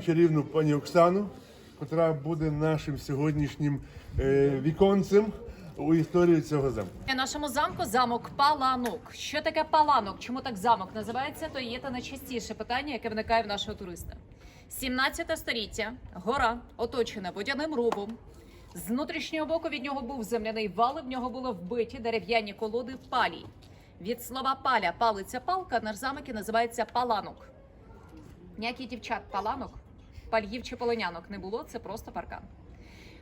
чарівну пані Оксану, яка буде нашим сьогоднішнім е, віконцем у історію цього замку. Нашому замку замок Паланок. Що таке паланок? Чому так замок називається? То є те найчастіше питання, яке виникає в нашого туриста. 17 століття гора оточена водяним ровом. З внутрішнього боку від нього був земляний вал, в нього було вбиті дерев'яні колоди палій. Від слова паля палиця палка наш замок і називається паланок. Ніяких дівчат паланок, пальїв чи полонянок не було, це просто паркан.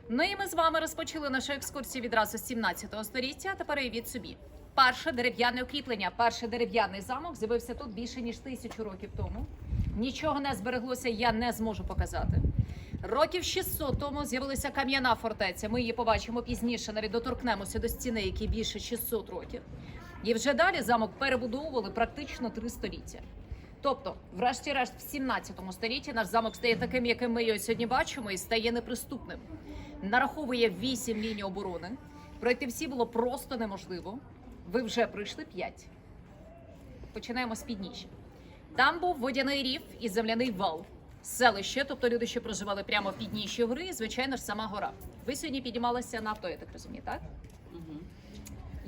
Ну і ми з вами розпочали нашу екскурсію відразу з 17 століття. а Тепер уявіть собі. Перше дерев'яне укріплення, перший дерев'яний замок з'явився тут більше ніж тисячу років тому. Нічого не збереглося, я не зможу показати. Років 600 тому з'явилася кам'яна фортеця. Ми її побачимо пізніше, навіть доторкнемося до стіни, якій більше 600 років. І вже далі замок перебудовували практично три століття. Тобто, врешті-решт, в 17 столітті наш замок стає таким, яким ми його сьогодні бачимо, і стає неприступним. Нараховує 8 ліній оборони. Пройти всі було просто неможливо. Ви вже пройшли 5. Починаємо з підніжжя. Там був водяний рів і земляний вал. Селище, тобто люди, що проживали прямо в підніжжі гори, і, звичайно ж, сама гора. Ви сьогодні піднімалися на авто, я так розумію, так?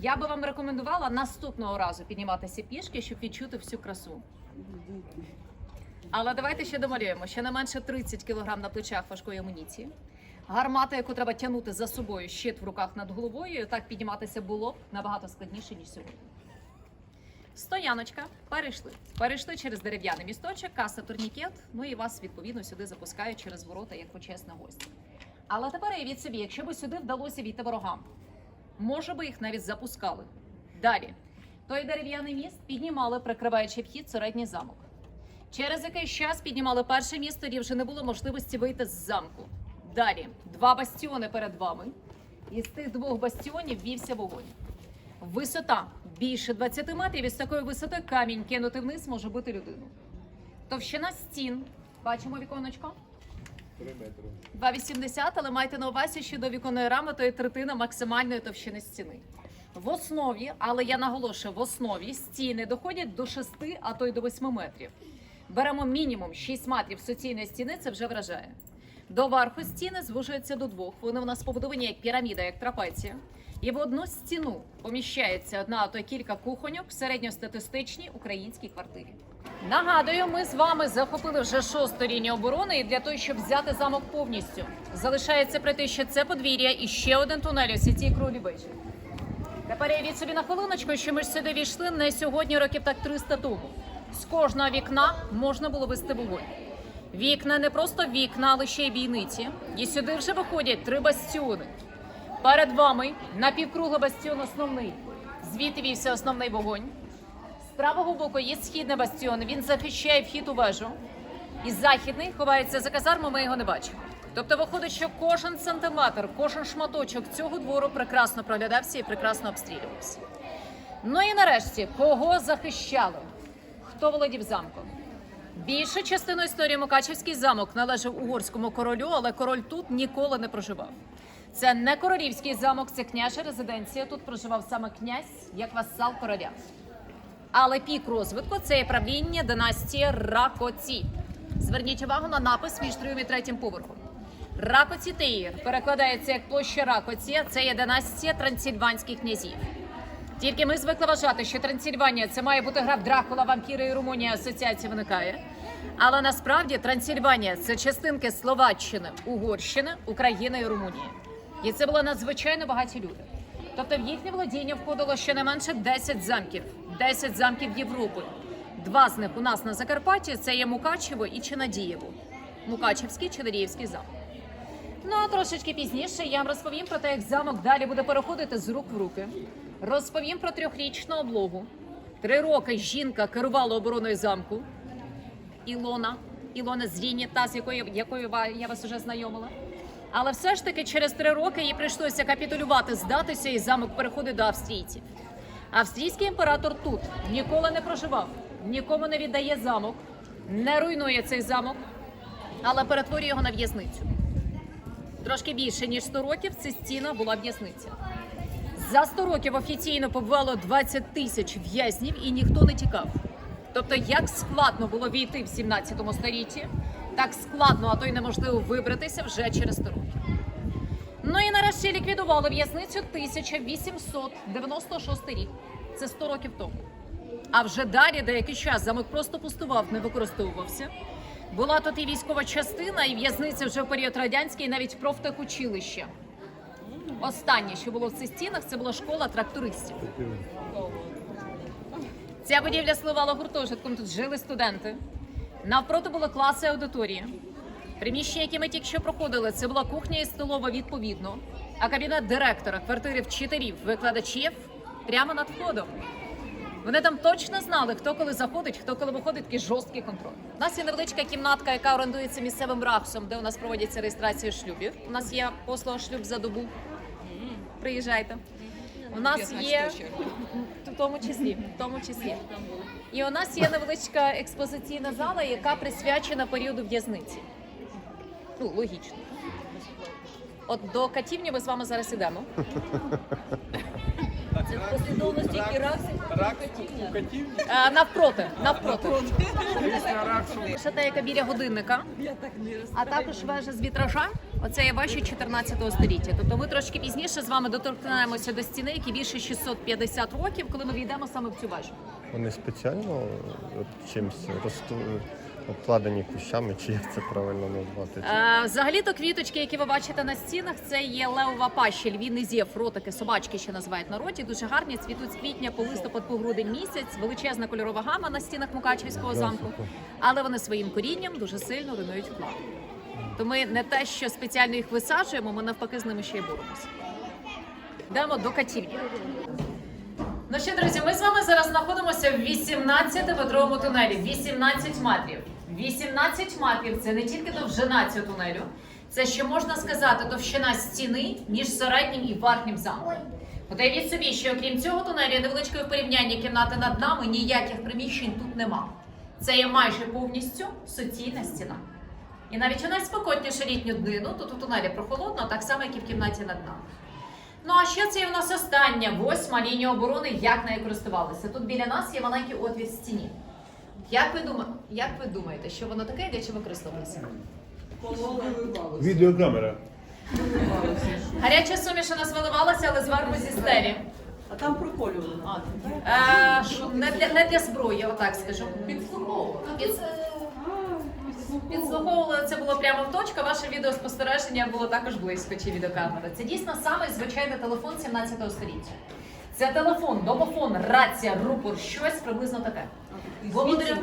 Я би вам рекомендувала наступного разу підніматися пішки, щоб відчути всю красу. Але давайте ще домалюємо. Ще не менше 30 кг на плечах важкої амуніції. Гармата, яку треба тягнути за собою, щит в руках над головою. Так підніматися було б набагато складніше, ніж сьогодні. Стояночка, перейшли. Перейшли через дерев'яний місточок, каса турнікет. Ну і вас відповідно сюди запускають через ворота як почесна гостя. Але тепер уявіть собі, якщо б сюди вдалося війти ворогам, може би їх навіть запускали. Далі той дерев'яний міст піднімали, прикриваючи вхід середній замок. Через якийсь час піднімали перше місто, і вже не було можливості вийти з замку. Далі два бастіони перед вами. І з тих двох бастіонів вівся вогонь. Висота більше 20 метрів. І з такої висоти камінь кинути вниз може бути людину. Товщина стін. Бачимо віконечко. 3 метри. 2,80, але майте на увазі, що до віконної рами то є третина максимальної товщини стіни. В основі, але я наголошую, в основі стіни доходять до 6, а то й до 8 метрів. Беремо мінімум 6 метрів суцільної стіни, це вже вражає. До верху стіни звужуються до двох. Вони у нас побудовані як піраміда, як трапеція. І в одну стіну поміщається одна, а то кілька кухоньок в середньостатистичній українській квартирі. Нагадую, ми з вами захопили вже шосту лінію оборони, і для того, щоб взяти замок повністю, залишається пройти ще це подвір'я і ще один тунель у цій круглій вежі. Тепер уявіть собі на хвилиночку, що ми ж сюди війшли не сьогодні, років так 300 тому. З кожного вікна можна було вести вогонь. Вікна не просто вікна, але ще й бійниці. І сюди вже виходять три бастіони. Перед вами напівкруглий бастіон основний. Звідти вівся основний вогонь. З правого боку є східний бастіон. Він захищає вхід у вежу. І західний ховається за казарму, ми його не бачимо. Тобто виходить, що кожен сантиметр, кожен шматочок цього двору прекрасно проглядався і прекрасно обстрілювався. Ну і нарешті, кого захищали? Хто володів замком? Більшу частину історії Мукачевський замок належав угорському королю, але король тут ніколи не проживав. Це не королівський замок, це княжа резиденція. Тут проживав саме князь як васал короля. Але пік розвитку це є правління династії Ракоці. Зверніть увагу на напис між другим і третім поверхом. Ракоці Теїр перекладається як площа Ракоці. Це є династія трансильванських князів. Тільки ми звикли вважати, що Трансильванія це має бути гра Дракула, вампіри і Румунія. Асоціація виникає. Але насправді Трансильванія це частинки Словаччини, Угорщини, України і Румунії. І це було надзвичайно багаті люди. Тобто в їхнє володіння входило щонайменше 10 замків, 10 замків Європи. Два з них у нас на Закарпатті це є Мукачево і Чинадієво. Мукачевський Чинадіївський замок. Ну а трошечки пізніше я вам розповім про те, як замок далі буде переходити з рук в руки. Розповім про трьохрічну облогу. Три роки жінка керувала обороною замку. Ілона, Ілона Зріні, та з якою, якою я вас уже знайомила. Але все ж таки через три роки їй прийшлося капітулювати, здатися, і замок переходить до австрійців. Австрійський імператор тут ніколи не проживав, нікому не віддає замок, не руйнує цей замок, але перетворює його на в'язницю. Трошки більше ніж 100 років це стіна була в'язниця. За 100 років офіційно побувало 20 тисяч в'язнів і ніхто не тікав. Тобто, як складно було війти в 17 столітті, так складно, а то й неможливо вибратися вже через 100 років. Ну і нарешті ліквідували в'язницю 1896 рік. Це 100 років тому. А вже далі деякий час замок просто пустував, не використовувався. Була тут і військова частина, і в'язниця вже в період радянський, і навіть профтехучилище. Останнє, що було в цих стінах, це була школа трактористів. Ця будівля слугала гуртожитком. Тут жили студенти. Навпроти були класи аудиторії. Приміщення, які ми тільки що проходили, це була кухня і столова відповідно. А кабінет директора, квартири вчителів, викладачів прямо над входом. Вони там точно знали, хто коли заходить, хто коли виходить, такий жорсткий контроль. У нас є невеличка кімнатка, яка орендується місцевим раксом, де у нас проводяться реєстрації шлюбів. У нас є послуга шлюб за добу. Приїжджайте. У нас є в тому числі, в тому числі. І у нас є невеличка експозиційна зала, яка присвячена періоду в'язниці. Ну, логічно. От до катівні ми з вами зараз ідемо. Це в послідовності катівня. Е, навпроти, навпроти. Ще та, яка біля годинника, а також вежа з вітража. Оце є ваші 14 століття. Тобто ми трошки пізніше з вами доторкнемося до стіни, які більше 650 років, коли ми війдемо саме в цю вежу. Вони спеціально чимось росту, обкладені кущами, чи як це правильно назвати? Е, Взагалі-то квіточки, які ви бачите на стінах, це є левова паща, львіний зєв, ротики, собачки ще називають народі. Дуже гарні, цвітуть з квітня по листопад, по грудень місяць, величезна кольорова гама на стінах Мукачівського замку. Але вони своїм корінням дуже сильно руйнують вклад. То ми не те, що спеціально їх висаджуємо, ми навпаки з ними ще й боремося. Йдемо до катівні. Ну що, друзі, ми з вами зараз знаходимося в 18-метровому тунелі. 18 метрів. 18 метрів це не тільки довжина цього тунелю, це ще можна сказати товщина стіни між середнім і верхнім замком. Уявіть собі, що окрім цього тунелю, невеличкої порівняння кімнати над нами ніяких приміщень тут нема. Це є майже повністю суцільна стіна. І навіть у найспокотнішу літню днину тут у тунелі прохолодно, так само, як і в кімнаті над нами. Ну а ще це є у нас остання восьма лінія оборони, як нею користувалися. Тут біля нас є маленький отвір в стіні. Як ви думаєте, як ви думаєте, що воно таке, і для чого використовувалося? Відеокамера. Гаряча суміш у нас виливалася, але зверху зі стелі. А там проколювали. Е, не, для, не для зброї, отак скажу. Підслуховували. Під- Підслуховували це було прямо в точку. Ваше відеоспостереження було також близько чи відеокамери. Це дійсно самий звичайний телефон 17 століття. Це телефон, домофон, рація, рупор, щось приблизно таке. Володаря,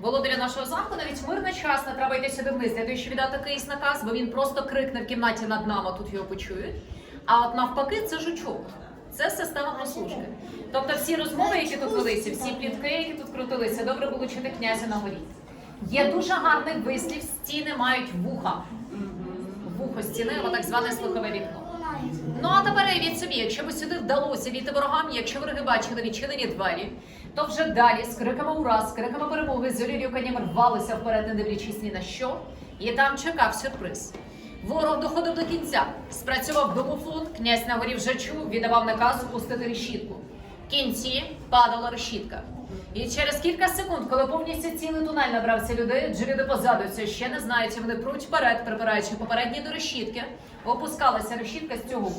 володаря нашого замку навіть мирний час не треба йти сюди вниз, для того, щоб віддати якийсь наказ, бо він просто крикне в кімнаті над нами, тут його почують. А от навпаки, це жучок. Це система прослушки. Тобто всі розмови, які тут велися, всі плітки, які тут крутилися, добре було чути князя на горі. Є дуже гарний вислів, стіни мають вуха. Вухо стіни, або так зване слухове вікно. Ну а тепер від собі, якщо б сюди вдалося війти ворогам, якщо вороги бачили відчинені двері, то вже далі з криками ура, з криками перемоги, з олірюканням рвалися вперед, не дивлячись ні на що, і там чекав сюрприз. Ворог доходив до кінця. Спрацював домофон, князь на горі вже чув, віддавав наказ опустити решітку. В кінці падала решітка. І через кілька секунд, коли повністю цілий тунель набрався людей, адже позаду це ще не знають, вони пруть вперед, припираючи попередні до решітки, опускалася решітка з цього.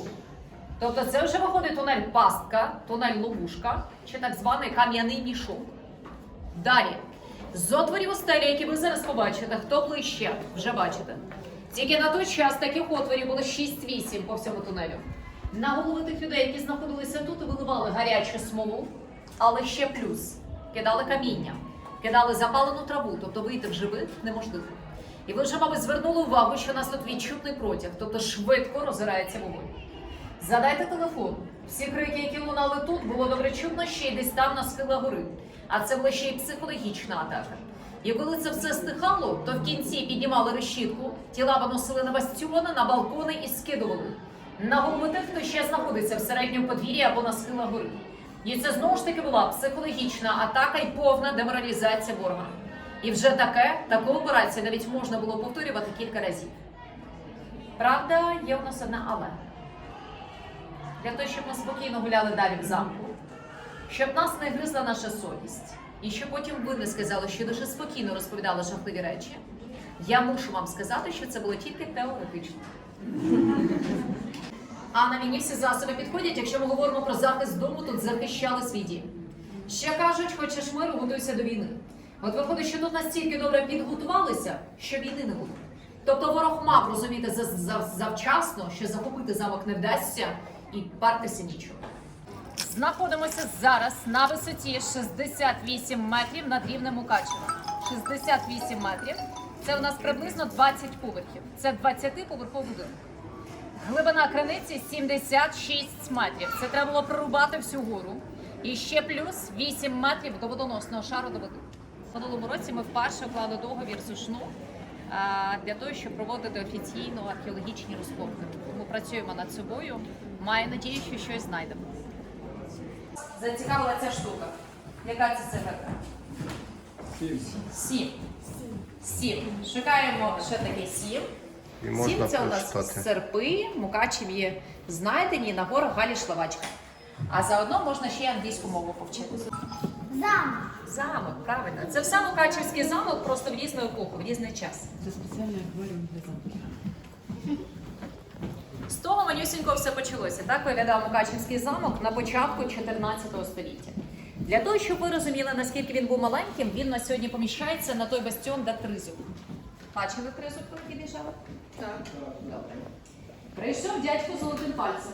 Тобто це вже виходить тунель пастка, тунель ловушка, чи так званий кам'яний мішок. Далі. З отворів у стелі, які ви зараз побачите, хто ближче, вже бачите. Тільки на той час таких отворів було 6-8 по всьому тунелю. На голови тих людей, які знаходилися тут, виливали гарячу смолу, але ще плюс кидали каміння, кидали запалену траву, тобто вийти в живих неможливо. І ви вже, мабуть, звернули увагу, що у нас тут відчутний протяг, тобто швидко розгорається вогонь. Задайте телефон. Всі крики, які лунали тут, було добре чутно ще й десь там на схилах гори. А це була ще й психологічна атака. І коли це все стихало, то в кінці піднімали решітку, тіла виносили на бастіони, на балкони і скидували на голови тих, хто ще знаходиться в середньому подвір'ї або на схилах гори. І це знову ж таки була психологічна атака і повна деморалізація ворога. І вже таке, таку операцію навіть можна було повторювати кілька разів. Правда, є у нас одна але. Для того, щоб ми спокійно гуляли далі в замку, щоб нас не гризла наша совість, і щоб потім ви не сказали, що дуже спокійно розповідали жахливі речі, я мушу вам сказати, що це було тільки теоретично. А на війні всі засоби підходять, якщо ми говоримо про захист дому, тут захищали свій дім. Ще кажуть, хочеш миру, готуйся до війни. От виходить, що тут настільки добре підготувалися, що війни не буде. Тобто ворог мав розуміти за- за- завчасно, що захопити замок не вдасться і партися нічого. Знаходимося зараз на висоті 68 метрів над рівнем Мукачева. 68 метрів. Це у нас приблизно 20 поверхів. Це 20-поверховий будинок. Глибина криниці 76 метрів. Це треба було прорубати всю гору. І ще плюс 8 метрів до водоносного шару до води. В минулому році ми вперше вклали договір з УШНУ для того, щоб проводити офіційно археологічні розкопки. Тому працюємо над собою. Маю надію, що щось знайдемо. Зацікавила ця штука. Яка це циферка? Сім. Сім. Сім. Шукаємо ще таке сім. І можна Сім це у нас серпи, Мукачеві знайдені на горах Галі Шлавачка. А заодно можна ще й англійську мову повчитися. Замок. Замок, правильно. Це все Мукачевський замок, просто в різну епоху, в різний час. Це спеціальний акваріум для замків. З того манюсінько все почалося. Так виглядав Мукачевський замок на початку 14 століття. Для того, щоб ви розуміли, наскільки він був маленьким, він на сьогодні поміщається на той бастіон, де тризуб. Бачили тризуб, коли під'їжджали? Так. Добре. Прийшов дядько золотим пальцем.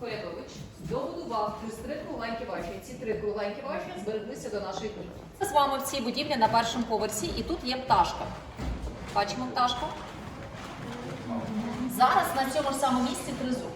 Колядович добудував три кругленькі ваші. Ці три кругленькі ваші збереглися до нашої книги. Ми з вами в цій будівлі на першому поверсі, і тут є пташка. Бачимо пташку? Зараз на цьому ж самому місці тризуб.